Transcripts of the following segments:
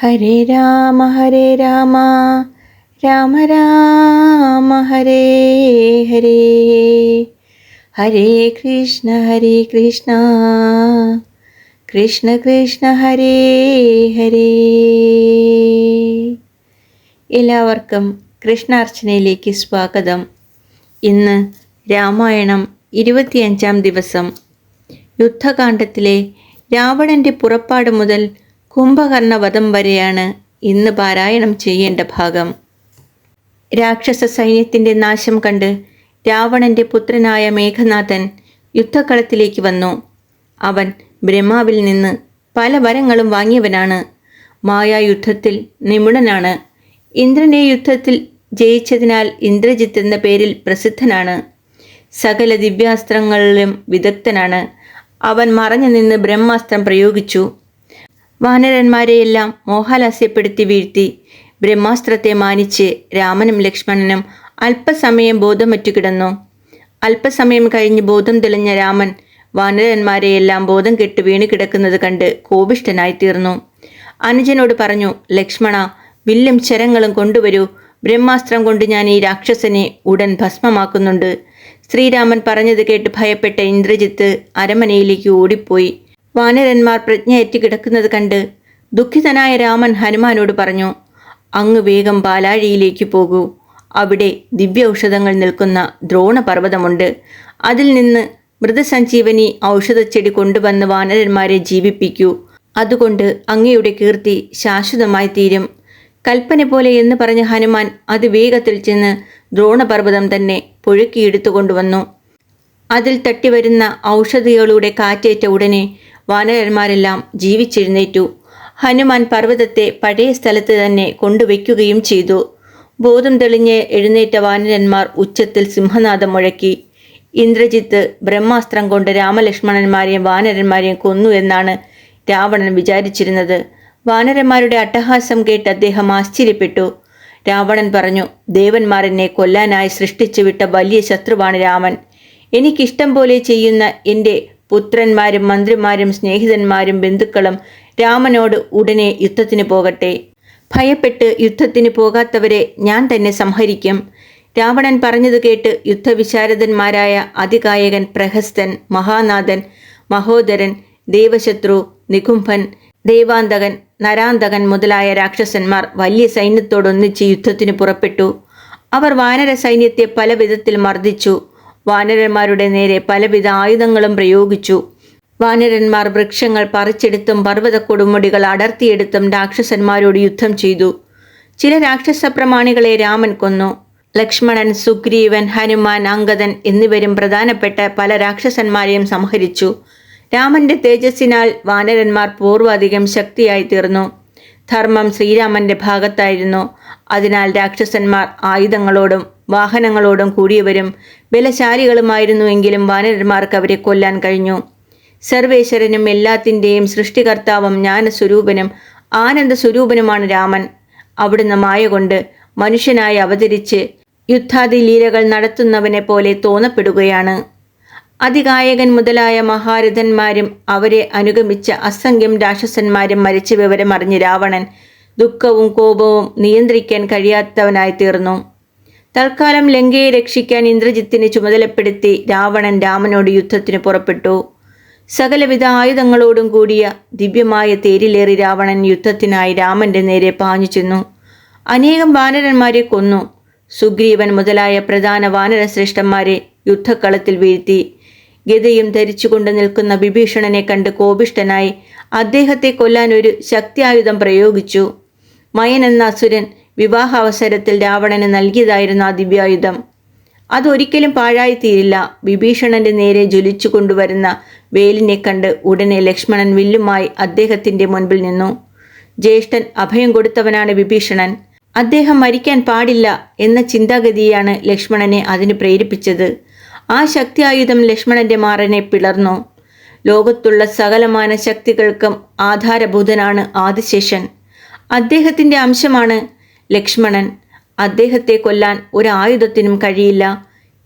ഹരേ രാമ ഹരേ രാമ. രാമ രാമ ഹരേ ഹരേ. ഹരേ കൃഷ്ണ ഹരേ കൃഷ്ണ. കൃഷ്ണ കൃഷ്ണ ഹരേ ഹരേ. എല്ലാവർക്കും കൃഷ്ണാർച്ചനയിലേക്ക് സ്വാഗതം. ഇന്ന് രാമായണം ഇരുപത്തിയഞ്ചാം ദിവസം. യുദ്ധകാണ്ഡത്തിലെ രാവണന്റെ പുറപ്പാട് മുതൽ കുംഭകർണ വധം വരെയാണ് ഇന്ന് പാരായണം ചെയ്യേണ്ട ഭാഗം. രാക്ഷസ സൈന്യത്തിന്റെ നാശം കണ്ട് രാവണന്റെ പുത്രനായ മേഘനാഥൻ യുദ്ധക്കളത്തിലേക്ക് വന്നു. അവൻ ബ്രഹ്മാവിൽ നിന്ന് പല വരങ്ങളും വാങ്ങിയവനാണ്. മായായുദ്ധത്തിൽ നിപുണനാണ്. ഇന്ദ്രനെ യുദ്ധത്തിൽ ജയിച്ചതിനാൽ ഇന്ദ്രജിത്ത് എന്ന പേരിൽ പ്രസിദ്ധനാണ്. സകല ദിവ്യാസ്ത്രങ്ങളിലും വിദഗ്ധനാണ്. അവൻ മറഞ്ഞു നിന്ന് ബ്രഹ്മാസ്ത്രം പ്രയോഗിച്ചു. വാനരന്മാരെയെല്ലാം മോഹാലാസ്യപ്പെടുത്തി വീഴ്ത്തി. ബ്രഹ്മാസ്ത്രത്തെ മാനിച്ച് രാമനും ലക്ഷ്മണനും അല്പസമയം ബോധമറ്റു കിടന്നു. അല്പസമയം കഴിഞ്ഞ് ബോധം തെളിഞ്ഞ രാമൻ വാനരന്മാരെയെല്ലാം ബോധം കെട്ട് വീണ് കിടക്കുന്നത് കണ്ട് കോപിഷ്ഠനായി തീർന്നു അനുജനോട് പറഞ്ഞു ലക്ഷ്മണ വില്ലും ചരങ്ങളും കൊണ്ടുവരൂ. ബ്രഹ്മാസ്ത്രം കൊണ്ട് ഞാൻ ഈ രാക്ഷസനെ ഉടൻ ഭസ്മമാക്കുന്നുണ്ട്. ശ്രീരാമൻ പറഞ്ഞത് കേട്ട് ഭയപ്പെട്ട ഇന്ദ്രജിത്ത് അരമനയിലേക്ക് ഓടിപ്പോയി. വാനരന്മാർ പ്രജ്ഞയേറ്റ് കിടക്കുന്നത് കണ്ട് ദുഃഖിതനായ രാമൻ ഹനുമാനോട് പറഞ്ഞു അങ്ങ് വേഗം പാലാഴിയിലേക്ക് പോകൂ. അവിടെ ദിവ്യ ഔഷധങ്ങൾ നിൽക്കുന്ന ദ്രോണപർവതമുണ്ട്. അതിൽ നിന്ന് മൃതസഞ്ജീവനി ഔഷധച്ചെടി കൊണ്ടുവന്ന് വാനരന്മാരെ ജീവിപ്പിക്കൂ. അതുകൊണ്ട് അങ്ങയുടെ കീർത്തി ശാശ്വതമായി തീരും. കൽപ്പന പോലെ എന്ന് പറഞ്ഞ ഹനുമാൻ അത് വേഗത്തിൽ ചെന്ന് ദ്രോണപർവതം തന്നെ പുഴുക്കിയെടുത്തു കൊണ്ടുവന്നു അതിൽ തട്ടിവരുന്ന ഔഷധികളുടെ കാറ്റേറ്റ ഉടനെ വാനരന്മാരെല്ലാം ജീവിച്ചെഴുന്നേറ്റു ഹനുമാൻ പർവതത്തെ പഴയ സ്ഥലത്ത് തന്നെ കൊണ്ടുവയ്ക്കുകയും ചെയ്തു. ബോധം തെളിഞ്ഞ് എഴുന്നേറ്റ വാനരന്മാർ ഉച്ചത്തിൽ സിംഹനാഥം മുഴക്കി. ഇന്ദ്രജിത്ത് ബ്രഹ്മാസ്ത്രം കൊണ്ട് രാമലക്ഷ്മണന്മാരെയും വാനരന്മാരെയും കൊന്നു എന്നാണ് രാവണൻ വിചാരിച്ചിരുന്നത്. വാനരന്മാരുടെ അട്ടഹാസം കേട്ട് അദ്ദേഹം ആശ്ചര്യപ്പെട്ടു. രാവണൻ പറഞ്ഞു ദേവന്മാരെന്നെ കൊല്ലാനായി സൃഷ്ടിച്ചു വിട്ട വലിയ ശത്രുവാണ് രാമൻ. എനിക്കിഷ്ടം പോലെ ചെയ്യുന്ന എന്റെ പുത്രന്മാരും മന്ത്രിമാരും സ്നേഹിതന്മാരും ബന്ധുക്കളും രാമനോട് ഉടനെ യുദ്ധത്തിന് പോകട്ടെ. ഭയപ്പെട്ട് യുദ്ധത്തിന് പോകാത്തവരെ ഞാൻ തന്നെ സംഹരിക്കും. രാവണൻ പറഞ്ഞത് കേട്ട് യുദ്ധവിശാരദന്മാരായ അതികായകൻ പ്രഹസ്തൻ മഹാനാഥൻ മഹോദരൻ ദേവശത്രു നികുംഭൻ ദേവാന്തകൻ നരാന്തകൻ മുതലായ രാക്ഷസന്മാർ വലിയ സൈന്യത്തോടൊന്നിച്ച് യുദ്ധത്തിന് പുറപ്പെട്ടു. അവർ വാനര സൈന്യത്തെ പല വിധത്തിൽ മർദ്ദിച്ചു. വാനരന്മാരുടെ നേരെ പലവിധ ആയുധങ്ങളും പ്രയോഗിച്ചു. വാനരന്മാർ വൃക്ഷങ്ങൾ പറിച്ചെടുത്തും പർവത കൊടുമുടികൾ അടർത്തിയെടുത്തും രാക്ഷസന്മാരോട് യുദ്ധം ചെയ്തു. ചില രാക്ഷസ പ്രമാണികളെ രാമൻ കൊന്നു. ലക്ഷ്മണൻ സുഗ്രീവൻ ഹനുമാൻ അങ്കദൻ എന്നിവരും പ്രധാനപ്പെട്ട പല രാക്ഷസന്മാരെയും സംഹരിച്ചു. രാമന്റെ തേജസ്സിനാൽ വാനരന്മാർ പൂർവാധികം ശക്തിയായി തീർന്നു. ധർമ്മം ശ്രീരാമന്റെ ഭാഗത്തായിരുന്നു. അതിനാൽ രാക്ഷസന്മാർ ആയുധങ്ങളോടും വാഹനങ്ങളോടും കൂടിയവരും ബലശാലികളുമായിരുന്നുവെങ്കിലും വാനരന്മാർക്ക് അവരെ കൊല്ലാൻ കഴിഞ്ഞു. സർവേശ്വരനും എല്ലാത്തിന്റെയും സൃഷ്ടികർത്താവും ജ്ഞാനസ്വരൂപനും ആനന്ദ സ്വരൂപനുമാണ് രാമൻ. അവിടുന്ന് മായ കൊണ്ട് മനുഷ്യനായി അവതരിച്ച് യുദ്ധാദി ലീലകൾ നടത്തുന്നവനെ പോലെ തോന്നപ്പെടുകയാണ്. അതികായകൻ മുതലായ മഹാരഥന്മാരും അവരെ അനുഗമിച്ച അസംഖ്യം രാക്ഷസന്മാരും മരിച്ച വിവരം അറിഞ്ഞ് രാവണൻ ദുഃഖവും കോപവും നിയന്ത്രിക്കാൻ കഴിയാത്തവനായി തീർന്നു. തൽക്കാലം ലങ്കയെ രക്ഷിക്കാൻ ഇന്ദ്രജിത്തിനെ ചുമതലപ്പെടുത്തി രാവണൻ രാമനോട് യുദ്ധത്തിന് പുറപ്പെട്ടു. സകലവിധ ആയുധങ്ങളോടും കൂടിയ ദിവ്യമായ തേരിലേറി രാവണൻ യുദ്ധത്തിനായി രാമന്റെ നേരെ പാഞ്ഞു ചെന്നു. അനേകം വാനരന്മാരെ കൊന്നു. സുഗ്രീവൻ മുതലായ പ്രധാന വാനരശ്രേഷ്ഠന്മാരെ യുദ്ധക്കളത്തിൽ വീഴ്ത്തി. ഗതയും ധരിച്ചുകൊണ്ട് നിൽക്കുന്ന വിഭീഷണനെ കണ്ട് കോപിഷ്ടനായി അദ്ദേഹത്തെ കൊല്ലാൻ ഒരു ശക്തിയായുധം പ്രയോഗിച്ചു. മയൻ എന്ന അസുരൻ വിവാഹാവസരത്തിൽ രാവണന് നൽകിയതായിരുന്നു ആ ദിവ്യായുധം അതൊരിക്കലും പാഴായിത്തീരില്ല. വിഭീഷണന്റെ നേരെ ജ്വലിച്ചു കൊണ്ടുവരുന്ന വേലിനെ കണ്ട് ഉടനെ ലക്ഷ്മണൻ വില്ലുമായി അദ്ദേഹത്തിന്റെ മുൻപിൽ നിന്നു. ജ്യേഷ്ഠൻ അഭയം കൊടുത്തവനാണ് വിഭീഷണൻ. അദ്ദേഹം മരിക്കാൻ പാടില്ല എന്ന ചിന്താഗതിയാണ് ലക്ഷ്മണനെ അതിന് പ്രേരിപ്പിച്ചത്. ആ ശക്തി ആയുധം ലക്ഷ്മണന്റെ മാറനെ പിളർന്നു. ലോകത്തുള്ള സകലമാന ശക്തികൾക്കും ആധാരഭൂതനാണ് ആദിശേഷൻ. അദ്ദേഹത്തിന്റെ അംശമാണ് ലക്ഷ്മണൻ അദ്ദേഹത്തെ കൊല്ലാൻ ഒരായുധത്തിനും കഴിയില്ല.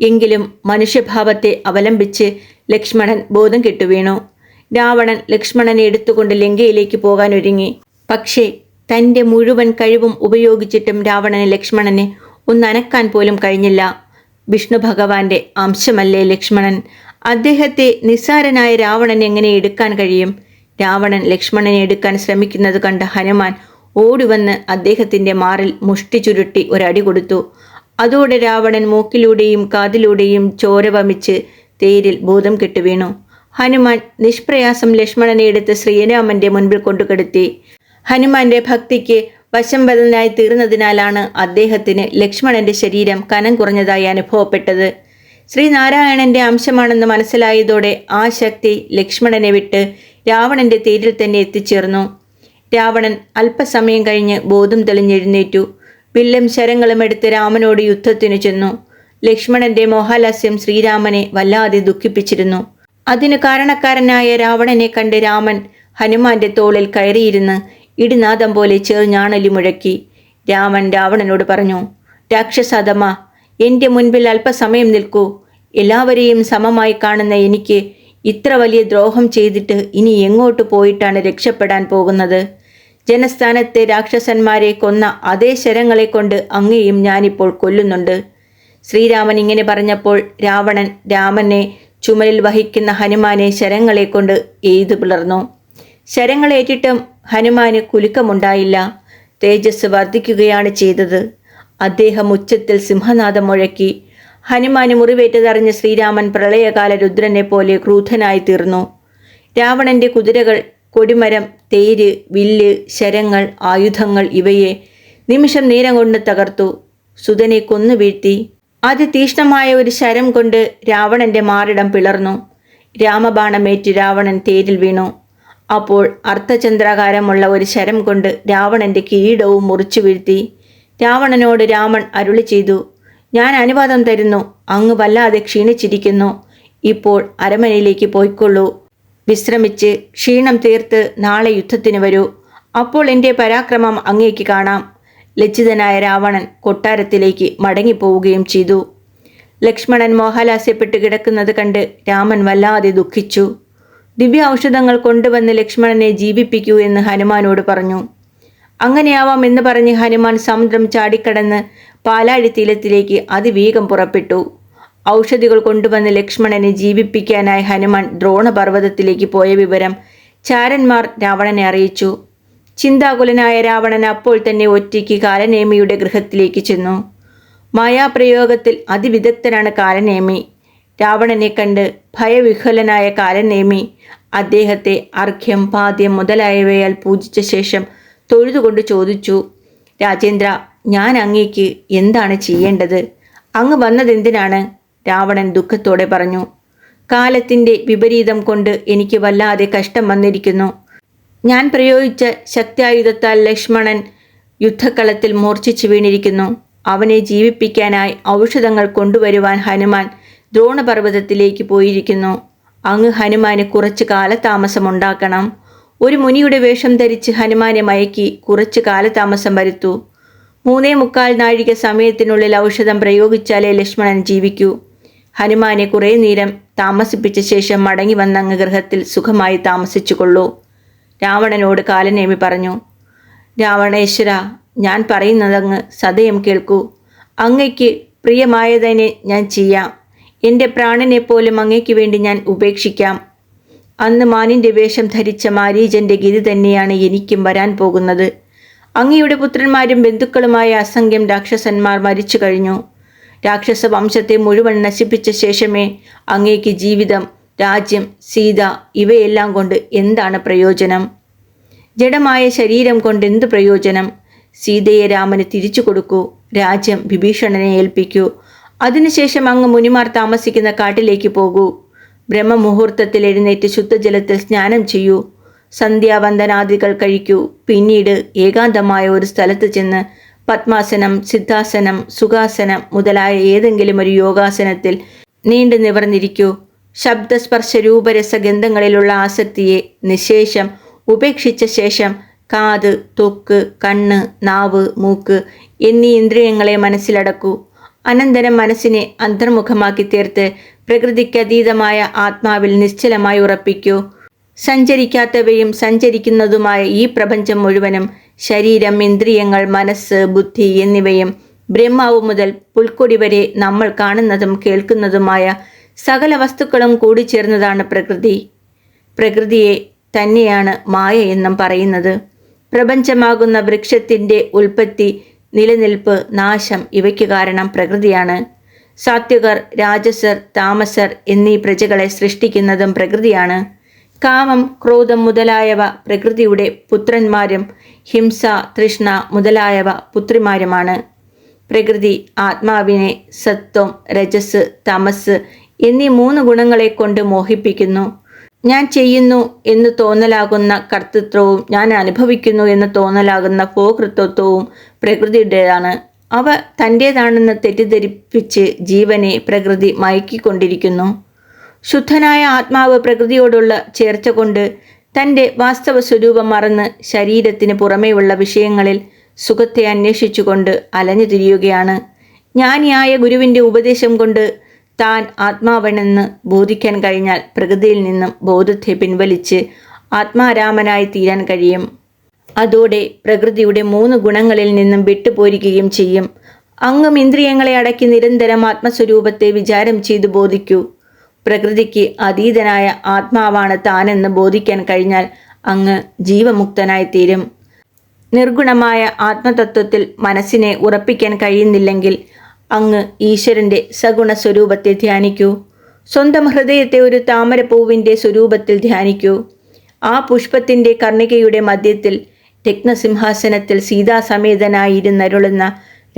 എങ്കിലും മനുഷ്യഭാവത്തെ അവലംബിച്ച് ലക്ഷ്മണൻ ബോധം കെട്ടുവീണു രാവണൻ ലക്ഷ്മണനെ എടുത്തുകൊണ്ട് ലങ്കയിലേക്ക് പോകാൻ ഒരുങ്ങി പക്ഷേ തന്റെ മുഴുവൻ കഴിവും ഉപയോഗിച്ചിട്ടും രാവണന് ലക്ഷ്മണനെ ഒന്നനക്കാൻ പോലും കഴിഞ്ഞില്ല. വിഷ്ണു ഭഗവാന്റെ അംശമല്ലേ ലക്ഷ്മണൻ? അദ്ദേഹത്തെ നിസ്സാരനായ രാവണൻ എങ്ങനെ എടുക്കാൻ കഴിയും? രാവണൻ ലക്ഷ്മണനെ എടുക്കാൻ ശ്രമിക്കുന്നത് കണ്ട ഹനുമാൻ ഓടിവന്ന് അദ്ദേഹത്തിന്റെ മാറിൽ മുഷ്ടി ചുരുട്ടി ഒരടി കൊടുത്തു. അതോടെ രാവണൻ മൂക്കിലൂടെയും കാതിലൂടെയും ചോര വമിച്ച് തേരിൽ ബോധം കെട്ടുവീണു ഹനുമാൻ നിഷ്പ്രയാസം ലക്ഷ്മണനെ എടുത്ത് ശ്രീരാമന്റെ മുൻപിൽ കൊണ്ടുകെടുത്തി ഹനുമാന്റെ ഭക്തിക്ക് വശംവദനായി തീർന്നതിനാലാണ് അദ്ദേഹത്തിന് ലക്ഷ്മണന്റെ ശരീരം കനം കുറഞ്ഞതായി അനുഭവപ്പെട്ടത്. ശ്രീനാരായണന്റെ അംശമാണെന്ന് മനസ്സിലായതോടെ ആ ശക്തി ലക്ഷ്മണനെ വിട്ട് രാവണന്റെ തേരിൽ തന്നെ എത്തിച്ചേർന്നു. രാവണൻ അല്പസമയം കഴിഞ്ഞ് ബോധം തെളിഞ്ഞെഴുന്നേറ്റു. വില്ലും ശരങ്ങളും എടുത്ത് രാമനോട് യുദ്ധത്തിനു ചെന്നു. ലക്ഷ്മണന്റെ മോഹാലസ്യം ശ്രീരാമനെ വല്ലാതെ ദുഃഖിപ്പിച്ചിരുന്നു. അതിനു കാരണക്കാരനായ രാവണനെ കണ്ട് രാമൻ ഹനുമാന്റെ തോളിൽ കയറിയിരുന്ന് ഇടിനാദം പോലെ ചെറുഞാണലി മുഴക്കി. രാമൻ രാവണനോട് പറഞ്ഞു രാക്ഷസാദമ്മ എന്റെ മുൻപിൽ അല്പസമയം നിൽക്കൂ. എല്ലാവരെയും സമമായി കാണുന്ന എനിക്ക് ഇത്ര വലിയ ദ്രോഹം ചെയ്തിട്ട് ഇനി എങ്ങോട്ട് പോയിട്ടാണ് രക്ഷപ്പെടാൻ പോകുന്നത്? ജനസ്ഥാനത്തെ രാക്ഷസന്മാരെ കൊന്ന അതേ ശരങ്ങളെ കൊണ്ട് അങ്ങേയും ഞാനിപ്പോൾ കൊല്ലുന്നുണ്ട്. ശ്രീരാമൻ ഇങ്ങനെ പറഞ്ഞപ്പോൾ രാവണൻ രാമനെ ചുമലിൽ വഹിക്കുന്ന ഹനുമാനെ ശരങ്ങളെ കൊണ്ട് എയ്തു പിളർന്നു. ശരങ്ങളേറ്റിട്ടും ഹനുമാന് കുലുക്കമുണ്ടായില്ല. തേജസ് വർദ്ധിക്കുകയാണ് ചെയ്തത്. അദ്ദേഹം ഉച്ചത്തിൽ സിംഹനാഥം മുഴക്കി ഹനുമാന് മുറിവേറ്റതറിഞ്ഞ ശ്രീരാമൻ പ്രളയകാല രുദ്രനെ പോലെ ക്രൂധനായി തീർന്നു. രാവണന്റെ കുതിരകൾ കൊടിമരം തേര് വില്ല് ശരങ്ങൾ ആയുധങ്ങൾ ഇവയെ നിമിഷം നേരം കൊണ്ട് തകർത്തു. സുതനെ കൊന്നു വീഴ്ത്തി. അതിതീഷ്ണമായ ഒരു ശരം കൊണ്ട് രാവണന്റെ മാറിടം പിളർന്നു. രാമബാണമേറ്റ് രാവണൻ തേരിൽ വീണു. അപ്പോൾ അർത്ഥചന്ദ്രാകാരമുള്ള ഒരു ശരം കൊണ്ട് രാവണന്റെ കിരീടവും മുറിച്ചു വീഴ്ത്തി. രാവണനോട് രാമൻ അരുളി ചെയ്തു ഞാൻ അനുവാദം തരുന്നു അങ്ങ് വല്ലാതെ ക്ഷീണിച്ചിരിക്കുന്നു. ഇപ്പോൾ അരമനയിലേക്ക് പോയിക്കൊള്ളൂ. വിശ്രമിച്ച് ക്ഷീണം തീർത്ത് നാളെ യുദ്ധത്തിന് വരൂ. അപ്പോൾ എന്റെ പരാക്രമം അങ്ങേക്ക് കാണാം. ലജ്ജിതനായ രാവണൻ കൊട്ടാരത്തിലേക്ക് മടങ്ങിപ്പോവുകയും ചെയ്തു. ലക്ഷ്മണൻ മോഹലാസ്യപ്പെട്ട് കിടക്കുന്നത് കണ്ട് രാമൻ വല്ലാതെ ദുഃഖിച്ചു. ദിവ്യ ഔഷധങ്ങൾ കൊണ്ടുവന്ന് ലക്ഷ്മണനെ ജീവിപ്പിക്കൂ എന്ന് ഹനുമാനോട് പറഞ്ഞു. അങ്ങനെയാവാം എന്ന് പറഞ്ഞ് ഹനുമാൻ സമുദ്രം ചാടിക്കടന്ന് പാലാഴി തീരത്തിലേക്ക് അതിവേഗം പുറപ്പെട്ടു. ഔഷധികൾ കൊണ്ടുവന്ന് ലക്ഷ്മണനെ ജീവിപ്പിക്കാനായി ഹനുമാൻ ദ്രോണപർവതത്തിലേക്ക് പോയ വിവരം ചാരന്മാർ രാവണനെ അറിയിച്ചു. ചിന്താകുലനായ രാവണൻ അപ്പോൾ തന്നെ ഒറ്റയ്ക്ക് കാലനേമിയുടെ ഗൃഹത്തിലേക്ക് ചെന്നു. മായാപ്രയോഗത്തിൽ അതിവിദഗ്ധനാണ് കാലനേമി. രാവണനെ കണ്ട് ഭയവിഹ്വലനായ കാലനേമി അദ്ദേഹത്തെ അർഘ്യം പാദ്യം മുതലായവയാൽ പൂജിച്ച ശേഷം തൊഴുതുകൊണ്ട് ചോദിച്ചു രാജേന്ദ്ര ഞാൻ അങ്ങേക്ക് എന്താണ് ചെയ്യേണ്ടത്? അങ്ങ് വന്നതെന്തിനാണ്? രാവണൻ ദുഃഖത്തോടെ പറഞ്ഞു കാലത്തിന്റെ വിപരീതം കൊണ്ട് എനിക്ക് വല്ലാതെ കഷ്ടം വന്നിരിക്കുന്നു. ഞാൻ പ്രയോഗിച്ച ശക്തിയായുധത്താൽ ലക്ഷ്മണൻ യുദ്ധക്കളത്തിൽ മൂർച്ഛിച്ചു വീണിരിക്കുന്നു. അവനെ ജീവിപ്പിക്കാനായി ഔഷധങ്ങൾ കൊണ്ടുവരുവാൻ ഹനുമാൻ ദ്രോണപർവതത്തിലേക്ക് പോയിരിക്കുന്നു. അങ്ങ് ഹനുമാന് കുറച്ച് കാലതാമസമുണ്ടാക്കണം ഒരു മുനിയുടെ വേഷം ധരിച്ച് ഹനുമാനെ മയക്കി കുറച്ച് കാലതാമസം വരുത്തൂ. മൂന്നേ മുക്കാൽ നാഴിക സമയത്തിനുള്ളിൽ ഔഷധം പ്രയോഗിച്ചാലേ ലക്ഷ്മണൻ ജീവിക്കൂ. ഹനുമാനെ കുറേ നേരം താമസിപ്പിച്ച ശേഷം മടങ്ങി വന്ന ഗൃഹത്തിൽ സുഖമായി താമസിച്ചുകൊള്ളൂ. രാവണനോട് കാലനേമി പറഞ്ഞു രാവണേശ്വര ഞാൻ പറയുന്നതങ്ങ് സദയം കേൾക്കൂ. അങ്ങയ്ക്ക് പ്രിയമായതിനെ ഞാൻ ചെയ്യാം. എന്റെ പ്രാണനെ പോലും അങ്ങയ്ക്ക് വേണ്ടി ഞാൻ ഉപേക്ഷിക്കാം. അന്ന് മാനിന്റെ വേഷം ധരിച്ച മാരീജന്റെ ഗതി തന്നെയാണ് എനിക്കും വരാൻ പോകുന്നത്. അങ്ങയുടെ പുത്രന്മാരും ബന്ധുക്കളുമായ അസംഖ്യം രാക്ഷസന്മാർ മരിച്ചു കഴിഞ്ഞു. രാക്ഷസ വംശത്തെ മുഴുവൻ നശിപ്പിച്ച ശേഷമേ അങ്ങേക്ക് ജീവിതം രാജ്യം സീത ഇവയെല്ലാം കൊണ്ട് എന്താണ് പ്രയോജനം? ജഡമായ ശരീരം കൊണ്ട് എന്ത് പ്രയോജനം? സീതയെ രാമന് തിരിച്ചു കൊടുക്കൂ രാജ്യം വിഭീഷണനെ ഏൽപ്പിക്കൂ. അതിനുശേഷം അങ്ങ് മുനിമാർ താമസിക്കുന്ന കാട്ടിലേക്ക് പോകൂ. ബ്രഹ്മമുഹൂർത്തത്തിൽ എഴുന്നേറ്റ് ശുദ്ധജലത്തിൽ സ്നാനം ചെയ്യൂ. സന്ധ്യാവന്ദനാദികൾ കഴിക്കൂ. പിന്നീട് ഏകാന്തമായ ഒരു സ്ഥലത്ത് ചെന്ന് പത്മാസനം സിദ്ധാസനം സുഖാസനം മുതലായ ഏതെങ്കിലും ഒരു യോഗാസനത്തിൽ നീണ്ടു നിവർന്നിരിക്കൂ. ശബ്ദസ്പർശ രൂപരസഗന്ധങ്ങളിലുള്ള ആസക്തിയെ നിശേഷം ഉപേക്ഷിച്ച ശേഷം കാത് തൊക്ക് കണ്ണ് നാവ് മൂക്ക് എന്നീ ഇന്ദ്രിയങ്ങളെ മനസ്സിലടക്കൂ. അനന്തരം മനസ്സിനെ അന്തർമുഖമാക്കി തീർത്ത് പ്രകൃതിക്കതീതമായ ആത്മാവിൽ നിശ്ചലമായി ഉറപ്പിക്കൂ. സഞ്ചരിക്കാത്തവയും സഞ്ചരിക്കുന്നതുമായ ഈ പ്രപഞ്ചം മുഴുവനും ശരീരം ഇന്ദ്രിയങ്ങൾ മനസ്സ് ബുദ്ധി എന്നിവയും ബ്രഹ്മാവ് മുതൽ പുൽക്കൊടി വരെ നമ്മൾ കാണുന്നതും കേൾക്കുന്നതുമായ സകല വസ്തുക്കളും കൂടി ചേർന്നതാണ് പ്രകൃതി. പ്രകൃതിയെ തന്നെയാണ് മായ എന്നും പറയുന്നത്. പ്രപഞ്ചമാകുന്ന വൃക്ഷത്തിന്റെ ഉൽപ്പത്തി നിലനിൽപ്പ് നാശം ഇവയ്ക്ക് കാരണം പ്രകൃതിയാണ്. സാത്വികർ രാജസർ താമസർ എന്നീ പ്രജകളെ സൃഷ്ടിക്കുന്നതും പ്രകൃതിയാണ്. കാമം ക്രോധം മുതലായവ പ്രകൃതിയുടെ പുത്രന്മാരും ഹിംസ തൃഷ്ണ മുതലായവ പുത്രിമാരുമാണ്. പ്രകൃതി ആത്മാവിനെ സത്വം രജസ് തമസ് എന്നീ മൂന്ന് ഗുണങ്ങളെ കൊണ്ട് മോഹിപ്പിക്കുന്നു. ഞാൻ ചെയ്യുന്നു എന്ന് തോന്നലാകുന്ന കർത്തൃത്വവും ഞാൻ അനുഭവിക്കുന്നു എന്ന് തോന്നലാകുന്ന ഭോകൃത്വത്വവും പ്രകൃതിയുടേതാണ്. അവ തന്റേതാണെന്ന് തെറ്റിദ്ധരിപ്പിച്ച് ജീവനെ പ്രകൃതി മയക്കിക്കൊണ്ടിരിക്കുന്നു. ശുദ്ധനായ ആത്മാവ് പ്രകൃതിയോടുള്ള ചേർച്ച കൊണ്ട് തന്റെ വാസ്തവ സ്വരൂപം മറന്ന് ശരീരത്തിന് പുറമേയുള്ള വിഷയങ്ങളിൽ സുഖത്തെ അന്വേഷിച്ചുകൊണ്ട് അലഞ്ഞു തിരിയുകയാണ്. ജ്ഞാനിയായ ഗുരുവിന്റെ ഉപദേശം കൊണ്ട് താൻ ആത്മാവനെന്ന് ബോധിക്കാൻ കഴിഞ്ഞാൽ പ്രകൃതിയിൽ നിന്നും ബോധത്തെ പിൻവലിച്ച് ആത്മാരാമനായി തീരാൻ കഴിയും. അതോടെ പ്രകൃതിയുടെ മൂന്ന് ഗുണങ്ങളിൽ നിന്നും വിട്ടുപോരുകയും ചെയ്യും. അങ്ങും ഇന്ദ്രിയങ്ങളെ അടക്കി നിരന്തരം ആത്മസ്വരൂപത്തെ വിചാരം ചെയ്തു ബോധിക്കൂ. പ്രകൃതിക്ക് അതീതനായ ആത്മാവാണ് താനെന്ന് ബോധിക്കാൻ കഴിഞ്ഞാൽ അങ്ങ് ജീവമുക്തനായി തീരും നിർഗുണമായ ആത്മതത്വത്തിൽ മനസ്സിനെ ഉറപ്പിക്കാൻ കഴിയുന്നില്ലെങ്കിൽ അങ്ങ് ഈശ്വരന്റെ സഗുണ സ്വരൂപത്തെ ധ്യാനിക്കൂ. സ്വന്തം ഹൃദയത്തെ ഒരു താമരപ്പൂവിന്റെ സ്വരൂപത്തിൽ ധ്യാനിക്കൂ. ആ പുഷ്പത്തിന്റെ കർണികയുടെ മധ്യത്തിൽ രത്നസിംഹാസനത്തിൽ സീതാസമേതനായിരുന്നരുളുന്ന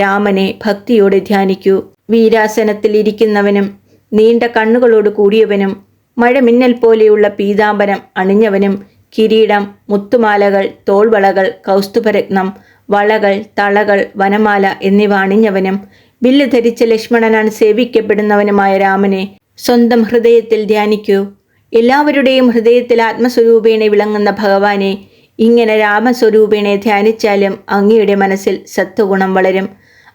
രാമനെ ഭക്തിയോടെ ധ്യാനിക്കൂ. വീരാസനത്തിൽ ഇരിക്കുന്നവനും നീണ്ട കണ്ണുകളോട് കൂടിയവനും മഴമിന്നൽ പോലെയുള്ള പീതാംബരം അണിഞ്ഞവനും കിരീടം മുത്തുമാലകൾ തോൾവളകൾ കൗസ്തുഭരത്നം വളകൾ തളകൾ വനമാല എന്നിവ അണിഞ്ഞവനും വില്ല് ധരിച്ച ലക്ഷ്മണനാണ് സേവിക്കപ്പെടുന്നവനുമായ രാമനെ സ്വന്തം ഹൃദയത്തിൽ ധ്യാനിക്കൂ. എല്ലാവരുടെയും ഹൃദയത്തിൽ ആത്മസ്വരൂപേണെ വിളങ്ങുന്ന ഭഗവാനെ ഇങ്ങനെ രാമസ്വരൂപേണെ ധ്യാനിച്ചാലും അങ്ങയുടെ മനസ്സിൽ സത്വഗുണം വളരും.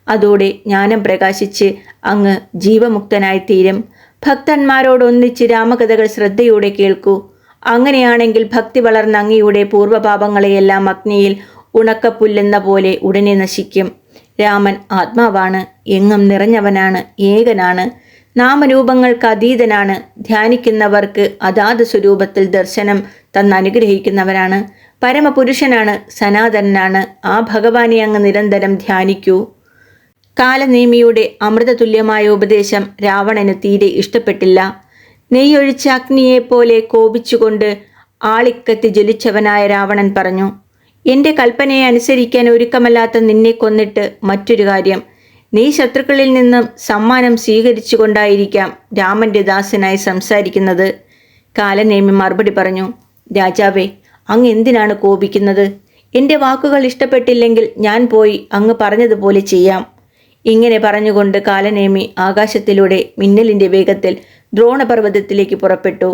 അതോടെ ജ്ഞാനം പ്രകാശിച്ച് അങ്ങ് ജീവമുക്തനായി തീരും ഭക്തന്മാരോടൊന്നിച്ച് രാമകഥകൾ ശ്രദ്ധയോടെ കേൾക്കൂ. അങ്ങനെയാണെങ്കിൽ ഭക്തി വളർന്ന അങ്ങയുടെ പൂർവപാപങ്ങളെയെല്ലാം അഗ്നിയിൽ ഉണക്കപ്പുല്ലെന്ന പോലെ ഉടനെ നശിക്കും. രാമൻ ആത്മാവാണ് എങ്ങും നിറഞ്ഞവനാണ് ഏകനാണ്. നാമരൂപങ്ങൾക്ക് അതീതനാണ്. ധ്യാനിക്കുന്നവർക്ക് അതാത് സ്വരൂപത്തിൽ ദർശനം തന്നനുഗ്രഹിക്കുന്നവനാണ് പരമപുരുഷനാണ് സനാതനാണ്. ആ ഭഗവാനെ അങ്ങ് നിരന്തരം ധ്യാനിക്കൂ. കാലനേമിയുടെ അമൃതതുല്യമായ ഉപദേശം രാവണന് തീരെ ഇഷ്ടപ്പെട്ടില്ല. നെയ്യൊഴിച്ച അഗ്നിയെപ്പോലെ കോപിച്ചുകൊണ്ട് ആളിക്കത്തി ജ്വലിച്ചവനായ രാവണൻ പറഞ്ഞു എന്റെ കൽപ്പനയെ അനുസരിക്കാൻ ഒരുക്കമല്ലാത്ത നിന്നെ കൊന്നിട്ട് മറ്റൊരു കാര്യം. നീ ശത്രുക്കളിൽ നിന്നും സമ്മാനം സ്വീകരിച്ചുകൊണ്ടായിരിക്കാം രാമന്റെ ദാസനായി സംസാരിക്കുന്നത്. കാലനേമി മറുപടി പറഞ്ഞു രാജാവേ അങ്ങ് എന്തിനാണ് കോപിക്കുന്നത്? എന്റെ വാക്കുകൾ ഇഷ്ടപ്പെട്ടില്ലെങ്കിൽ ഞാൻ പോയി അങ്ങ് പറഞ്ഞതുപോലെ ചെയ്യാം. ഇങ്ങനെ പറഞ്ഞുകൊണ്ട് കാലനേമി ആകാശത്തിലൂടെ മിന്നലിന്റെ വേഗത്തിൽ ദ്രോണപർവതത്തിലേക്ക് പുറപ്പെട്ടു.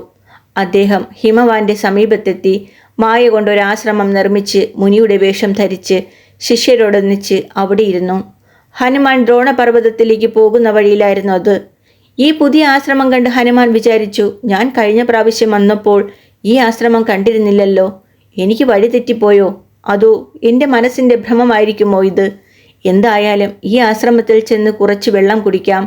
അദ്ദേഹം ഹിമവാന്റെ സമീപത്തെത്തി മായ കൊണ്ടൊരാശ്രമം നിർമ്മിച്ച് മുനിയുടെ വേഷം ധരിച്ച് ശിഷ്യരോടൊന്നിച്ച് അവിടെയിരുന്നു. ഹനുമാൻ ദ്രോണപർവതത്തിലേക്ക് പോകുന്ന വഴിയിലായിരുന്നു അത്. ഈ പുതിയ ആശ്രമം കണ്ട് ഹനുമാൻ വിചാരിച്ചു ഞാൻ കഴിഞ്ഞ പ്രാവശ്യം വന്നപ്പോൾ ഈ ആശ്രമം കണ്ടിരുന്നില്ലല്ലോ. എനിക്ക് വഴി തെറ്റിപ്പോയോ അതോ എന്റെ മനസ്സിന്റെ ഭ്രമമായിരിക്കുമോ ഇത്? എന്തായാലും ഈ ആശ്രമത്തിൽ ചെന്ന് കുറച്ച് വെള്ളം കുടിക്കാം.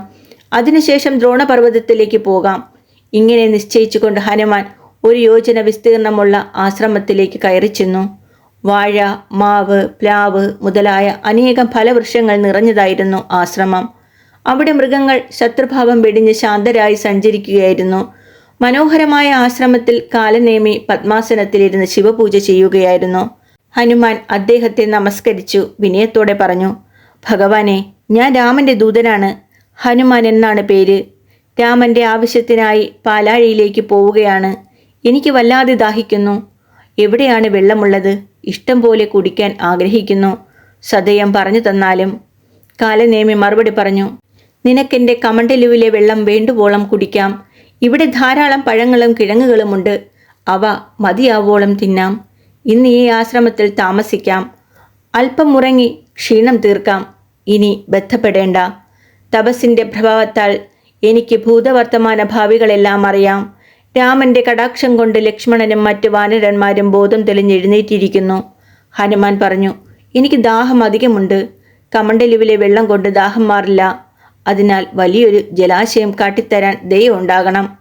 അതിനുശേഷം ദ്രോണപർവതത്തിലേക്ക് പോകാം. ഇങ്ങനെ നിശ്ചയിച്ചുകൊണ്ട് ഹനുമാൻ ഒരു യോജന വിസ്തീർണമുള്ള ആശ്രമത്തിലേക്ക് കയറി ചെന്നു. വാഴ മാവ് പ്ലാവ് മുതലായ അനേകം ഫലവൃക്ഷങ്ങൾ നിറഞ്ഞതായിരുന്നു ആശ്രമം. അവിടെ മൃഗങ്ങൾ ശത്രുഭാവം വെടിഞ്ഞ് ശാന്തരായി സഞ്ചരിക്കുകയായിരുന്നു. മനോഹരമായ ആശ്രമത്തിൽ കാലനേമി പത്മാസനത്തിലിരുന്ന് ശിവപൂജ ചെയ്യുകയായിരുന്നു. ഹനുമാൻ അദ്ദേഹത്തെ നമസ്കരിച്ചു വിനയത്തോടെ പറഞ്ഞു ഭഗവാനെ ഞാൻ രാമന്റെ ദൂതനാണ്. ഹനുമാൻ എന്നാണ് പേര്. രാമന്റെ ആവശ്യത്തിനായി പാലാഴിയിലേക്ക് പോവുകയാണ്. എനിക്ക് വല്ലാതെ ദാഹിക്കുന്നു. എവിടെയാണ് വെള്ളമുള്ളത്? ഇഷ്ടം പോലെ കുടിക്കാൻ ആഗ്രഹിക്കുന്നു. സദയം പറഞ്ഞു തന്നാലും. കാലനേമി മറുപടി പറഞ്ഞു. നിനക്കെന്റെ കമണ്ടലുവിലെ വെള്ളം വേണ്ടുവോളം കുടിക്കാം. ഇവിടെ ധാരാളം പഴങ്ങളും കിഴങ്ങുകളുമുണ്ട്. അവ മതിയാവോളം തിന്നാം. ഇന്ന് ഈ ആശ്രമത്തിൽ താമസിക്കാം. അല്പം ഉറങ്ങി ക്ഷീണം തീർക്കാം. ഇനി ബന്ധപ്പെടേണ്ട. തപസ്സിന്റെ പ്രഭാവത്താൽ എനിക്ക് ഭൂതവർത്തമാന ഭാവികളെല്ലാം അറിയാം. രാമന്റെ കടാക്ഷം കൊണ്ട് ലക്ഷ്മണനും മറ്റ് വാനരന്മാരും ബോധം തെളിഞ്ഞെഴുന്നേറ്റിരിക്കുന്നു. ഹനുമാൻ പറഞ്ഞു എനിക്ക് ദാഹം അധികമുണ്ട്. കമണ്ടലുവിലെ വെള്ളം കൊണ്ട് ദാഹം മാറില്ല. അതിനാൽ വലിയൊരു ജലാശയം കാട്ടിത്തരാൻ ദൈവം ഉണ്ടാകണം.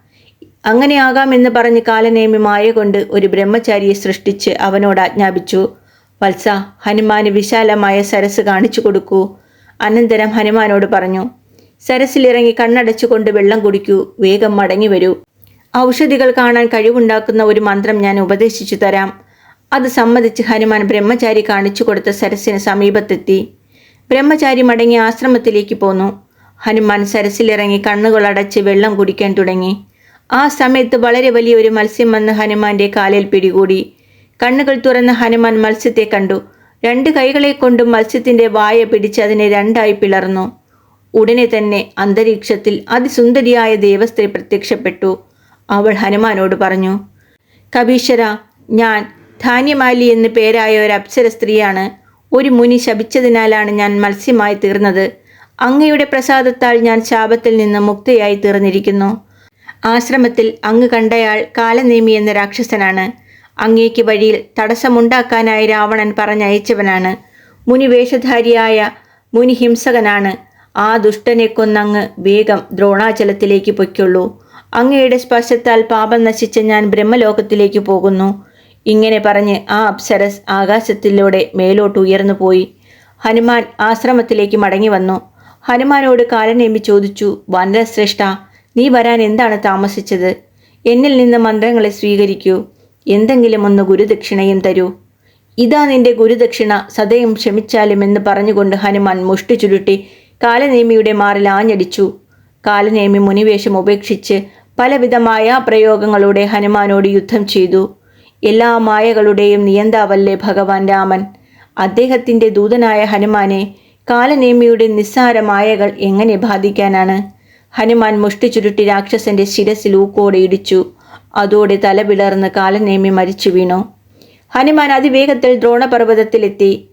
അങ്ങനെയാകാമെന്ന് പറഞ്ഞ് കാലനേമി മായ കൊണ്ട് ഒരു ബ്രഹ്മചാരിയെ സൃഷ്ടിച്ച് അവനോട് ആജ്ഞാപിച്ചു. വത്സ ഹനുമാന് വിശാലമായ സരസ് കാണിച്ചു കൊടുക്കൂ. അനന്തരം ഹനുമാനോട് പറഞ്ഞു സരസിലിറങ്ങി കണ്ണടച്ചുകൊണ്ട് വെള്ളം കുടിക്കൂ വേഗം മടങ്ങി വരൂ. ഔഷധികൾ കാണാൻ കഴിവുണ്ടാക്കുന്ന ഒരു മന്ത്രം ഞാൻ ഉപദേശിച്ചു തരാം. അത് സമ്മതിച്ച് ഹനുമാൻ ബ്രഹ്മചാരി കാണിച്ചു കൊടുത്ത സരസിന് സമീപത്തെത്തി. ബ്രഹ്മചാരി മടങ്ങി ആശ്രമത്തിലേക്ക് പോന്നു. ഹനുമാൻ സരസിലിറങ്ങി കണ്ണുകളടച്ച് വെള്ളം കുടിക്കാൻ തുടങ്ങി. ആ സമയത്ത് വളരെ വലിയൊരു മത്സ്യം വന്ന് ഹനുമാന്റെ കാലിൽ പിടികൂടി. കണ്ണുകൾ തുറന്ന ഹനുമാൻ മത്സ്യത്തെ കണ്ടു. രണ്ട് കൈകളെ കൊണ്ടും മത്സ്യത്തിന്റെ വായ പിടിച്ച് അതിനെ രണ്ടായി പിളർന്നു. ഉടനെ തന്നെ അന്തരീക്ഷത്തിൽ അതിസുന്ദരിയായ ദേവസ്ത്രീ പ്രത്യക്ഷപ്പെട്ടു. അവൾ ഹനുമാനോട് പറഞ്ഞു കബീശ്വര ഞാൻ ധാന്യമാലി എന്ന് പേരായ ഒരു അപ്സര സ്ത്രീയാണ്. ഒരു മുനി ശപിച്ചതിനാലാണ് ഞാൻ മത്സ്യമായി തീർന്നത്. അങ്ങയുടെ പ്രസാദത്താൽ ഞാൻ ശാപത്തിൽ നിന്ന് മുക്തയായി തീർന്നിരിക്കുന്നു. ആശ്രമത്തിൽ അങ്ങ് കണ്ടയാൾ കാലനേമി എന്ന രാക്ഷസനാണ്. അങ്ങേക്ക് വഴിയിൽ തടസ്സമുണ്ടാക്കാനായി രാവണൻ പറഞ്ഞയച്ചവനാണ്. മുനിവേഷധാരിയായ മുനിഹിംസകനാണ്. ആ ദുഷ്ടനെ കൊന്നങ്ങ് വേഗം ദ്രോണാചലത്തിലേക്ക് പൊയ്ക്കൊള്ളൂ. അങ്ങയുടെ സ്പർശത്താൽ പാപം നശിച്ച ഞാൻ ബ്രഹ്മലോകത്തിലേക്ക് പോകുന്നു. ഇങ്ങനെ പറഞ്ഞ് ആ അപ്സരസ് ആകാശത്തിലൂടെ മേലോട്ട് ഉയർന്നു പോയി. ഹനുമാൻ ആശ്രമത്തിലേക്ക് മടങ്ങി വന്നു. ഹനുമാനോട് കാലനേമി ചോദിച്ചു വനശ്രേഷ്ഠ നീ വരാൻ എന്താണ് താമസിച്ചത്? എന്നിൽ നിന്ന് മന്ത്രങ്ങളെ സ്വീകരിക്കൂ. എന്തെങ്കിലും ഒന്ന് ഗുരുദക്ഷിണയും തരൂ. ഇതാ നിന്റെ ഗുരുദക്ഷിണ സദയം ക്ഷമിച്ചാലും എന്ന് പറഞ്ഞുകൊണ്ട് ഹനുമാൻ മുഷ്ടി ചുരുട്ടി കാലനേമിയുടെ മാറിൽ ആഞ്ഞടിച്ചു. കാലനേമി മുനിവേഷം ഉപേക്ഷിച്ച് പലവിധമായ പ്രയോഗങ്ങളുടെ ഹനുമാനോട് യുദ്ധം ചെയ്തു. എല്ലാ മായകളുടെയും നിയന്താവല്ലേ ഭഗവാൻ രാമൻ? അദ്ദേഹത്തിന്റെ ദൂതനായ ഹനുമാനെ കാലനേമിയുടെ നിസ്സാര മായകൾ എങ്ങനെ ബാധിക്കാനാണ്? ഹനുമാൻ മുഷ്ടി ചുരുട്ടി രാക്ഷസന്റെ ശിരസിൽ ഊക്കോടെ ഇടിച്ചു. അതോടെ തല പിളർന്ന് കാലനേമി മരിച്ചു വീണു. ഹനുമാൻ അതിവേഗത്തിൽ ദ്രോണപർവതത്തിലെത്തി.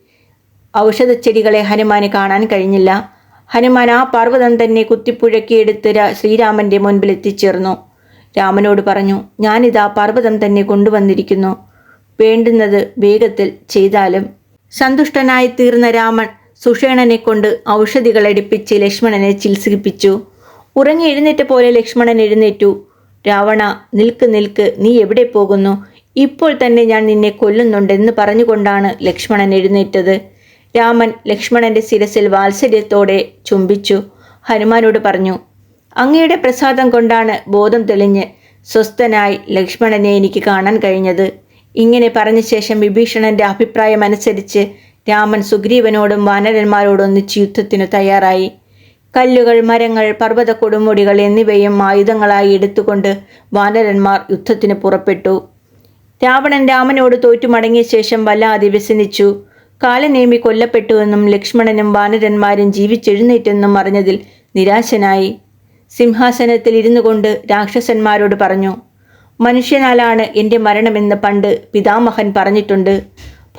ഔഷധച്ചെടികളെ ഹനുമാന് കാണാൻ കഴിഞ്ഞില്ല. ഹനുമാൻ ആ പർവതം തന്നെ കുത്തിപ്പുഴക്കിയെടുത്ത് ശ്രീരാമന്റെ മുൻപിൽ എത്തിച്ചേർന്നു രാമനോട് പറഞ്ഞു ഞാനിതാ പർവതം തന്നെ കൊണ്ടുവന്നിരിക്കുന്നു. വേണ്ടുന്നത് വേഗത്തിൽ ചെയ്താലും. സന്തുഷ്ടനായി തീർന്ന രാമൻ സുഷേണനെ കൊണ്ട് ഔഷധികൾ എടുപ്പിച്ച് ലക്ഷ്മണനെ ചികിത്സിപ്പിച്ചു ഉറങ്ങി എഴുന്നേറ്റ പോലെ ലക്ഷ്മണൻ എഴുന്നേറ്റു. രാവണ നിൽക്ക് നിൽക്ക് നീ എവിടെ പോകുന്നു? ഇപ്പോൾ തന്നെ ഞാൻ നിന്നെ കൊല്ലുന്നുണ്ടെന്ന് പറഞ്ഞുകൊണ്ടാണ് ലക്ഷ്മണൻ എഴുന്നേറ്റത്. രാമൻ ലക്ഷ്മണന്റെ ശിരസിൽ വാത്സല്യത്തോടെ ചുംബിച്ചു. ഹനുമാനോട് പറഞ്ഞു അങ്ങയുടെ പ്രസാദം കൊണ്ടാണ് ബോധം തെളിഞ്ഞ് സ്വസ്ഥനായി ലക്ഷ്മണനെ എനിക്ക് കാണാൻ കഴിഞ്ഞത്. ഇങ്ങനെ പറഞ്ഞ ശേഷം വിഭീഷണന്റെ അഭിപ്രായമനുസരിച്ച് രാമൻ സുഗ്രീവനോടും വാനരന്മാരോടും ഒന്നിച്ച് യുദ്ധത്തിനു തയ്യാറായി. കല്ലുകൾ മരങ്ങൾ പർവത കൊടുമുടികൾ എന്നിവയും ആയുധങ്ങളായി എടുത്തുകൊണ്ട് വാനരന്മാർ യുദ്ധത്തിന് പുറപ്പെട്ടു. രാവണൻ രാമനോട് തോറ്റു മടങ്ങിയ ശേഷം വല്ലാതെ വ്യസനിച്ചു. കാലനേമി കൊല്ലപ്പെട്ടുവെന്നും ലക്ഷ്മണനും വാനരന്മാരും ജീവിച്ചെഴുന്നേറ്റെന്നും അറിഞ്ഞതിൽ നിരാശനായി. സിംഹാസനത്തിൽ ഇരുന്നു കൊണ്ട് രാക്ഷസന്മാരോട് പറഞ്ഞു മനുഷ്യനാലാണ് എന്റെ മരണമെന്ന് പണ്ട് പിതാമഹൻ പറഞ്ഞിട്ടുണ്ട്.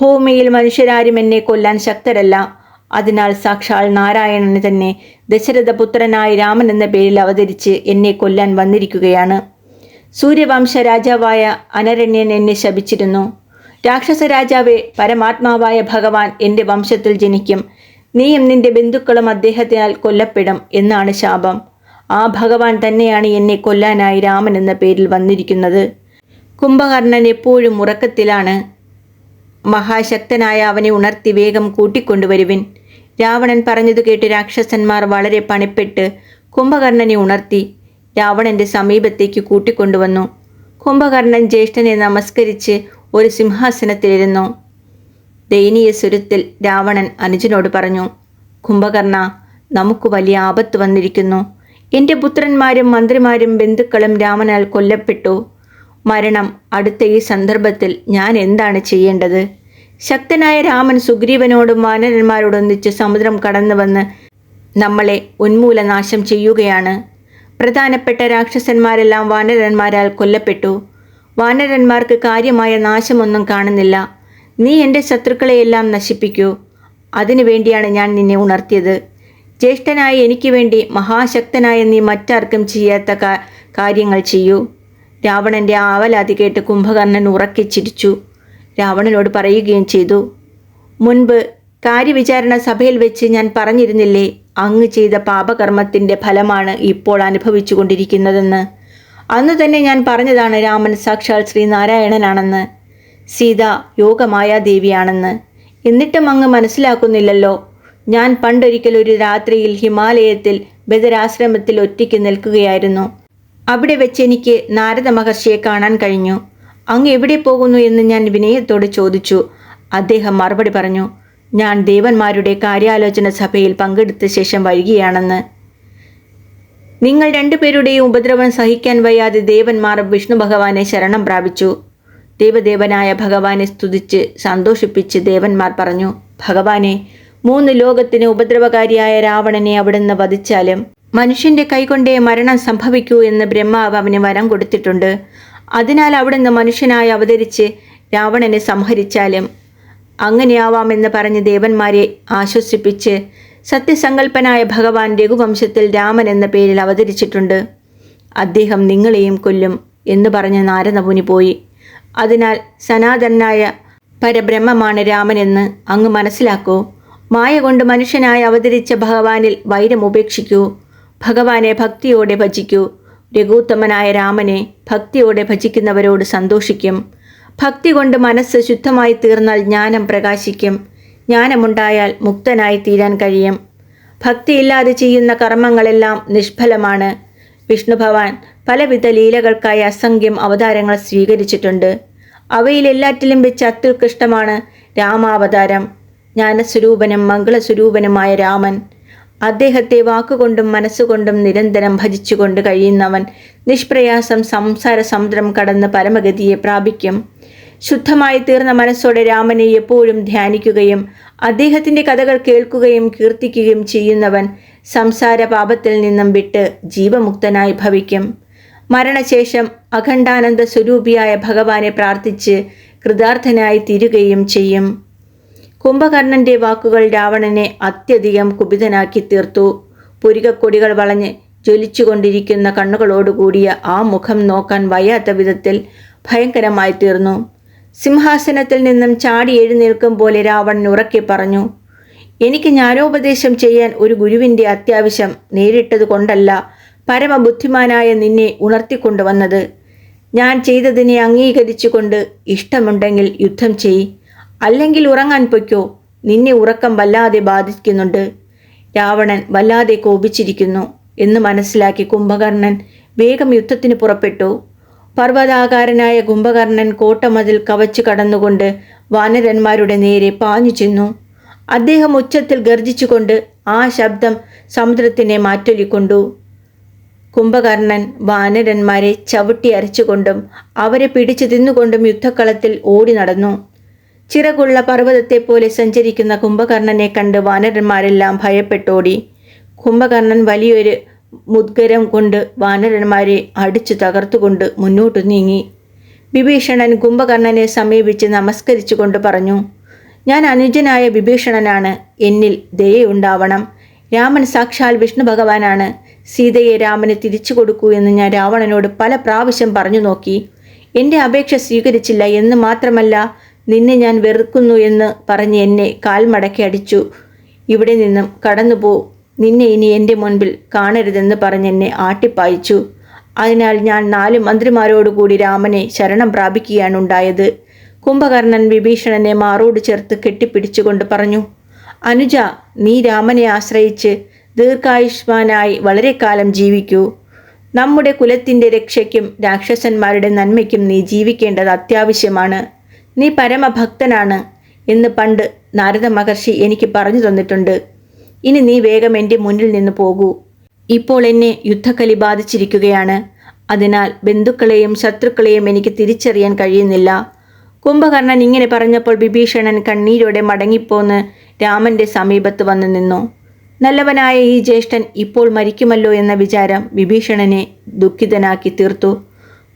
ഭൂമിയിൽ മനുഷ്യരാരും എന്നെ കൊല്ലാൻ ശക്തരല്ല. അതിനാൽ സാക്ഷാൽ നാരായണന് തന്നെ ദശരഥപുത്രനായ രാമൻ എന്ന പേരിൽ അവതരിച്ച് എന്നെ കൊല്ലാൻ വന്നിരിക്കുകയാണ്. സൂര്യവംശ രാജാവായ അനരണ്യൻ എന്നെ ശപിച്ചിരുന്നു. രാക്ഷസ രാജാവെ പരമാത്മാവായ ഭഗവാൻ എന്റെ വംശത്തിൽ ജനിക്കും. നീയും നിന്റെ ബന്ധുക്കളും അദ്ദേഹത്തിനാൽ കൊല്ലപ്പെടും എന്നാണ് ശാപം. ആ ഭഗവാൻ തന്നെയാണ് എന്നെ കൊല്ലാനായി രാമൻ എന്ന പേരിൽ വന്നിരിക്കുന്നത്. കുംഭകർണൻ എപ്പോഴും ഉറക്കത്തിലാണ്. മഹാശക്തനായ അവനെ ഉണർത്തി വേഗം കൂട്ടിക്കൊണ്ടുവരുവിൻ. രാവണൻ പറഞ്ഞതു കേട്ട് രാക്ഷസന്മാർ വളരെ പണിപ്പെട്ട് കുംഭകർണനെ ഉണർത്തി രാവണന്റെ സമീപത്തേക്ക് കൂട്ടിക്കൊണ്ടുവന്നു. കുംഭകർണൻ ജ്യേഷ്ഠനെ നമസ്കരിച്ച് ഒരു സിംഹാസനത്തിലിരുന്നു. ദയനീയ സ്വരത്തിൽ രാവണൻ അനുജനോട് പറഞ്ഞു കുംഭകർണ നമുക്ക് വലിയ ആപത്ത് വന്നിരിക്കുന്നു. എന്റെ പുത്രന്മാരും മന്ത്രിമാരും ബന്ധുക്കളും രാമനാൽ കൊല്ലപ്പെട്ടു. മരണം അടുത്ത ഈ സന്ദർഭത്തിൽ ഞാൻ എന്താണ് ചെയ്യേണ്ടത്? ശക്തനായ രാമൻ സുഗ്രീവനോടും വാനരന്മാരോടൊന്നിച്ച് സമുദ്രം കടന്നു വന്ന് നമ്മളെ ഉന്മൂലനാശം ചെയ്യുകയാണ്. പ്രധാനപ്പെട്ട രാക്ഷസന്മാരെല്ലാം വാനരന്മാരാൽ കൊല്ലപ്പെട്ടു. വാനരന്മാർക്ക് കാര്യമായ നാശമൊന്നും കാണുന്നില്ല. നീ എന്റെ ശത്രുക്കളെയെല്ലാം നശിപ്പിക്കൂ. അതിനുവേണ്ടിയാണ് ഞാൻ നിന്നെ ഉണർത്തിയത്. ജ്യേഷ്ഠനായ എനിക്ക് വേണ്ടി മഹാശക്തനായ നീ മറ്റാർക്കും ചെയ്യാത്ത കാര്യങ്ങൾ ചെയ്യൂ. രാവണന്റെ ആവലാതി കേട്ട് കുംഭകർണൻ ഉറക്കെ ചിരിച്ചു. രാവണനോട് പറയുകയും ചെയ്തു. മുൻപ് കാര്യവിചാരണ സഭയിൽ വെച്ച് ഞാൻ പറഞ്ഞിരുന്നില്ലേ അങ്ങ് ചെയ്ത പാപകർമ്മത്തിന്റെ ഫലമാണ് ഇപ്പോൾ അനുഭവിച്ചുകൊണ്ടിരിക്കുന്നതെന്ന്. അന്ന് തന്നെ ഞാൻ പറഞ്ഞതാണ് രാമൻ സാക്ഷാൽ ശ്രീനാരായണനാണെന്ന്. സീത യോഗമായ ദേവിയാണെന്ന്. എന്നിട്ടും അങ്ങ് മനസ്സിലാക്കുന്നില്ലല്ലോ. ഞാൻ പണ്ടൊരിക്കൽ ഒരു രാത്രിയിൽ ഹിമാലയത്തിൽ ബദരാശ്രമത്തിൽ ഒറ്റയ്ക്ക് നിൽക്കുകയായിരുന്നു. അവിടെ വെച്ച് എനിക്ക് നാരദ മഹർഷിയെ കാണാൻ കഴിഞ്ഞു. അങ്ങ് എവിടെ പോകുന്നു എന്ന് ഞാൻ വിനയത്തോട് ചോദിച്ചു. അദ്ദേഹം മറുപടി പറഞ്ഞു ഞാൻ ദേവന്മാരുടെ കാര്യാലോചന സഭയിൽ പങ്കെടുത്ത ശേഷം വരികയാണെന്ന്. നിങ്ങൾ രണ്ടുപേരുടെയും ഉപദ്രവം സഹിക്കാൻ വയ്യാതെ ദേവന്മാർ വിഷ്ണു ഭഗവാനെ ശരണം പ്രാപിച്ചു. ദേവദേവനായ ഭഗവാനെ സ്തുതിച്ച് സന്തോഷിപ്പിച്ച് ദേവന്മാർ പറഞ്ഞു ഭഗവാനെ മൂന്ന് ലോകത്തിന് ഉപദ്രവകാരിയായ രാവണനെ അവിടുന്ന് വധിച്ചാലും മനുഷ്യന്റെ കൈകൊണ്ടേ മരണം സംഭവിക്കൂ എന്ന് ബ്രഹ്മാവ് അവന് വരം കൊടുത്തിട്ടുണ്ട്. അതിനാൽ അവിടുന്ന് മനുഷ്യനായി അവതരിച്ച് രാവണനെ സംഹരിച്ചാലും അങ്ങനെയാവാമെന്ന് പറഞ്ഞ് ദേവന്മാരെ ആശ്വസിപ്പിച്ച് സത്യസങ്കല്പനായ ഭഗവാൻ രഘുവംശത്തിൽ രാമൻ എന്ന പേരിൽ അവതരിച്ചിട്ടുണ്ട്. അദ്ദേഹം നിങ്ങളെയും കൊല്ലും എന്ന് പറഞ്ഞ് നാരദമുനി പോയി. അതിനാൽ സനാതനായ പരബ്രഹ്മമാണ് രാമനെന്ന് അങ്ങ് മനസ്സിലാക്കൂ. മായ കൊണ്ട് മനുഷ്യനായി അവതരിച്ച ഭഗവാനിൽ വൈരം ഉപേക്ഷിക്കൂ. ഭഗവാനെ ഭക്തിയോടെ ഭജിക്കൂ. രഘുത്തമനായ രാമനെ ഭക്തിയോടെ ഭജിക്കുന്നവരോട് സന്തോഷിക്കും. ഭക്തി കൊണ്ട് മനസ്സ് ശുദ്ധമായി തീർന്നാൽ ജ്ഞാനം പ്രകാശിക്കും. ജ്ഞാനമുണ്ടായാൽ മുക്തനായി തീരാൻ കഴിയും. ഭക്തിയില്ലാതെ ചെയ്യുന്ന കർമ്മങ്ങളെല്ലാം നിഷ്ഫലമാണ്. വിഷ്ണു ഭഗവാൻ പലവിധ ലീലകൾക്കായി അസംഖ്യം അവതാരങ്ങൾ സ്വീകരിച്ചിട്ടുണ്ട്. അവയിലെല്ലാറ്റിലും വെച്ച് അത്യുത്കൃഷ്ടമാണ് രാമാവതാരം. ജ്ഞാനസ്വരൂപനും മംഗളസ്വരൂപനുമായ രാമൻ അദ്ദേഹത്തെ വാക്കുകൊണ്ടും മനസ്സുകൊണ്ടും നിരന്തരം ഭജിച്ചുകൊണ്ട് കഴിയുന്നവൻ നിഷ്പ്രയാസം സംസാര സമുദ്രം കടന്ന് പരമഗതിയെ പ്രാപിക്കും. ശുദ്ധമായി തീർന്ന മനസ്സോടെ രാമനെ എപ്പോഴും ധ്യാനിക്കുകയും അദ്ദേഹത്തിന്റെ കഥകൾ കേൾക്കുകയും കീർത്തിക്കുകയും ചെയ്യുന്നവൻ സംസാര പാപത്തിൽ നിന്നും വിട്ട് ജീവമുക്തനായി ഭവിക്കും. മരണശേഷം അഖണ്ഡാനന്ദ സ്വരൂപിയായ ഭഗവാനെ പ്രാർത്ഥിച്ച് കൃതാർത്ഥനായി തീരുകയും ചെയ്യും. കുംഭകർണന്റെ വാക്കുകൾ രാവണനെ അത്യധികം കുപിതനാക്കി തീർത്തു. പുരികക്കൊടികൾ വളഞ്ഞ് ജ്വലിച്ചുകൊണ്ടിരിക്കുന്ന കണ്ണുകളോടുകൂടിയ ആ മുഖം നോക്കാൻ വയ്യാത്ത വിധത്തിൽ ഭയങ്കരമായി തീർന്നു. സിംഹാസനത്തിൽ നിന്നും ചാടി എഴുന്നേൽക്കും പോലെ രാവണൻ ഉറക്കി പറഞ്ഞു എനിക്ക് ജ്ഞാനോപദേശം ചെയ്യാൻ ഒരു ഗുരുവിന്റെ അത്യാവശ്യം നേരിട്ടത് കൊണ്ടല്ല പരമബുദ്ധിമാനായ നിന്നെ ഉണർത്തിക്കൊണ്ടുവന്നത്. ഞാൻ ചെയ്തതിനെ അംഗീകരിച്ചുകൊണ്ട് ഇഷ്ടമുണ്ടെങ്കിൽ യുദ്ധം ചെയ്. അല്ലെങ്കിൽ ഉറങ്ങാൻ പൊയ്ക്കോ. നിന്നെ ഉറക്കം വല്ലാതെ ബാധിക്കുന്നുണ്ട്. രാവണൻ വല്ലാതെ കോപിച്ചിരിക്കുന്നു എന്ന് മനസ്സിലാക്കി കുംഭകർണൻ വേഗം യുദ്ധത്തിന് പുറപ്പെട്ടു. പർവതാകാരനായ കുംഭകർണൻ കോട്ടമതിൽ കവച്ചു കടന്നുകൊണ്ട് വാനരന്മാരുടെ നേരെ പാഞ്ഞു ചെന്നു. അദ്ദേഹം ഉച്ചത്തിൽ ഗർജിച്ചുകൊണ്ട് ആ ശബ്ദം സമുദ്രത്തിനെ മാറ്റൊലിക്കൊണ്ടു. കുംഭകർണൻ വാനരന്മാരെ ചവിട്ടി അരച്ചുകൊണ്ടും അവരെ പിടിച്ചു തിന്നുകൊണ്ടും യുദ്ധക്കളത്തിൽ ഓടി നടന്നു. ചിറകുള്ള പർവതത്തെ പോലെ സഞ്ചരിക്കുന്ന കുംഭകർണനെ കണ്ട് വാനരന്മാരെല്ലാം ഭയപ്പെട്ടോടി. കുംഭകർണൻ വലിയൊരു മുദ്ഗരം കൊണ്ട് വാനരന്മാരെ അടിച്ചു തകർത്തുകൊണ്ട് മുന്നോട്ട് നീങ്ങി. വിഭീഷണൻ കുംഭകർണനെ സമീപിച്ച് നമസ്കരിച്ചുകൊണ്ട് പറഞ്ഞു ഞാൻ അനുജനായ വിഭീഷണനാണ്. എന്നിൽ ദയുണ്ടാവണം രാമൻ സാക്ഷാൽ വിഷ്ണു ഭഗവാനാണ് സീതയെ രാമന് തിരിച്ചു കൊടുക്കൂ എന്ന് ഞാൻ രാവണനോട് പല പ്രാവശ്യം പറഞ്ഞു നോക്കി. എന്റെ അപേക്ഷ സ്വീകരിച്ചില്ല എന്ന് മാത്രമല്ല നിന്നെ ഞാൻ വെറുക്കുന്നു എന്ന് പറഞ്ഞ് എന്നെ കാൽമടക്കി അടിച്ചു. ഇവിടെ നിന്നും കടന്നുപോ. നിന്നെ ഇനി എന്റെ മുൻപിൽ കാണരുതെന്ന് പറഞ്ഞ് എന്നെ ആട്ടിപ്പായിച്ചു. അതിനാൽ ഞാൻ നാല് മന്ത്രിമാരോടുകൂടി രാമനെ ശരണം പ്രാപിക്കുകയാണ് ഉണ്ടായത്. കുംഭകർണൻ വിഭീഷണനെ മാറോട് ചേർത്ത് കെട്ടിപ്പിടിച്ചുകൊണ്ട് പറഞ്ഞു അനുജ നീ രാമനെ ആശ്രയിച്ച് ദീർഘായുഷ്മാനായി വളരെ കാലം ജീവിക്കൂ. നമ്മുടെ കുലത്തിന്റെ രക്ഷയ്ക്കും രാക്ഷസന്മാരുടെ നന്മയ്ക്കും നീ ജീവിക്കേണ്ടത് അത്യാവശ്യമാണ്. നീ പരമഭക്തനാണ് എന്ന് പണ്ട് നാരദ മഹർഷി എനിക്ക് പറഞ്ഞു തന്നിട്ടുണ്ട്. ഇനി നീ വേഗം എന്റെ മുന്നിൽ നിന്ന് പോകൂ. ഇപ്പോൾ എന്നെ യുദ്ധക്കലി ബാധിച്ചിരിക്കുകയാണ്. അതിനാൽ ബന്ധുക്കളെയും ശത്രുക്കളെയും എനിക്ക് തിരിച്ചറിയാൻ കഴിയുന്നില്ല. കുംഭകർണൻ ഇങ്ങനെ പറഞ്ഞപ്പോൾ വിഭീഷണൻ കണ്ണീരോടെ മടങ്ങിപ്പോന്ന് രാമന്റെ സമീപത്ത് വന്നു നിന്നു. നല്ലവനായ ഈ ജ്യേഷ്ഠൻ ഇപ്പോൾ മരിക്കുമല്ലോ എന്ന വിചാരം വിഭീഷണനെ ദുഃഖിതനാക്കി തീർത്തു.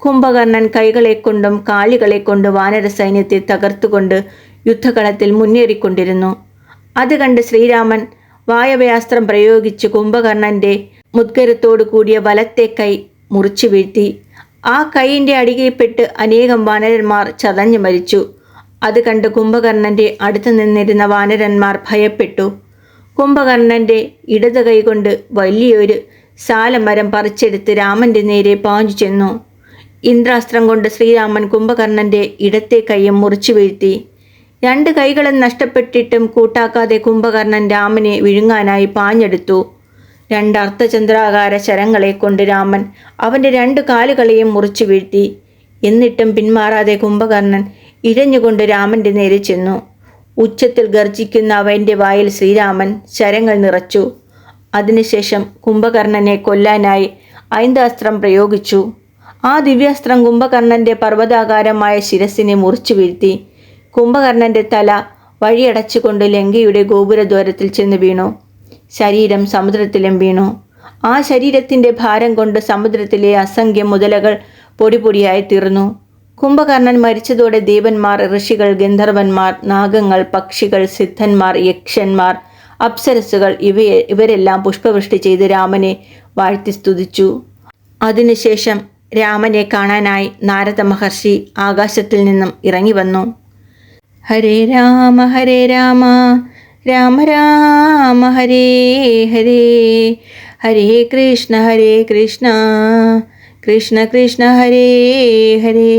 കുംഭകർണൻ കൈകളെ കൊണ്ടും കാലുകളെ കൊണ്ട് വാനര സൈന്യത്തെ തകർത്തുകൊണ്ട് യുദ്ധകളത്തിൽ മുന്നേറിക്കൊണ്ടിരുന്നു. അത് കണ്ട് ശ്രീരാമൻ വായവയാസ്ത്രം പ്രയോഗിച്ച് കുംഭകർണന്റെ മുദ്ഗരത്തോടു കൂടിയ വലത്തെ കൈ മുറിച്ചു വീഴ്ത്തി. ആ കൈയിന്റെ അടികയിൽപ്പെട്ട് അനേകം വാനരന്മാർ ചതഞ്ഞു മരിച്ചു. അത് കണ്ട് കുംഭകർണന്റെ അടുത്ത് നിന്നിരുന്ന വാനരന്മാർ ഭയപ്പെട്ടു. കുംഭകർണന്റെ ഇടത് കൈകൊണ്ട് വലിയൊരു സാലമരം പറിച്ചെടുത്ത് രാമന്റെ നേരെ പാഞ്ഞു ചെന്നു. ഇന്ദ്രാസ്ത്രം കൊണ്ട് ശ്രീരാമൻ കുംഭകർണന്റെ ഇടത്തെ കൈയും മുറിച്ചു വീഴ്ത്തി. രണ്ട് കൈകളും നഷ്ടപ്പെട്ടിട്ടും കൂട്ടാക്കാതെ കുംഭകർണൻ രാമനെ വിഴുങ്ങാനായി പാഞ്ഞെടുത്തു. രണ്ട് അർത്ഥചന്ദ്രാകാര ശരങ്ങളെ കൊണ്ട് രാമൻ അവന്റെ രണ്ട് കാലുകളെയും മുറിച്ചു വീഴ്ത്തി. എന്നിട്ടും പിന്മാറാതെ കുംഭകർണൻ ഇഴഞ്ഞുകൊണ്ട് രാമന്റെ നേരെ ചെന്നു. ഉച്ചത്തിൽ ഗർജിക്കുന്ന അവന്റെ വായിൽ ശ്രീരാമൻ ശരങ്ങൾ നിറച്ചു. അതിനുശേഷം കുംഭകർണനെ കൊല്ലാനായി ഐന്താസ്ത്രം പ്രയോഗിച്ചു. ആ ദിവ്യാസ്ത്രം കുംഭകർണന്റെ പർവതാകാരമായ ശിരസിനെ മുറിച്ചു വീഴ്ത്തി. കുംഭകർണന്റെ തല വഴിയടച്ചുകൊണ്ട് ലങ്കയുടെ ഗോപുരദ്വാരത്തിൽ ചെന്ന് വീണു. ശരീരം സമുദ്രത്തിലും വീണു. ആ ശരീരത്തിന്റെ ഭാരം കൊണ്ട് സമുദ്രത്തിലെ അസംഖ്യം മുതലകൾ പൊടിപൊടിയായി തീർന്നു. കുംഭകർണൻ മരിച്ചതോടെ ദേവന്മാർ ഋഷികൾ ഗന്ധർവന്മാർ നാഗങ്ങൾ പക്ഷികൾ സിദ്ധന്മാർ യക്ഷന്മാർ അപ്സരസുകൾ ഇവയെ ഇവരെല്ലാം പുഷ്പവൃഷ്ടി ചെയ്ത് രാമനെ വാഴ്ത്തി സ്തുതിച്ചു. അതിനുശേഷം രാമനെ കാണാനായി നാരദ മഹർഷി ആകാശത്തിൽ നിന്നും ഇറങ്ങി വന്നു. ഹരേ രാമ ഹരേ രാമ രാമ രാമ ഹരേ ഹരേ. ഹരേ കൃഷ്ണ ഹരേ കൃഷ്ണ കൃഷ്ണ കൃഷ്ണ ഹരേ ഹരേ.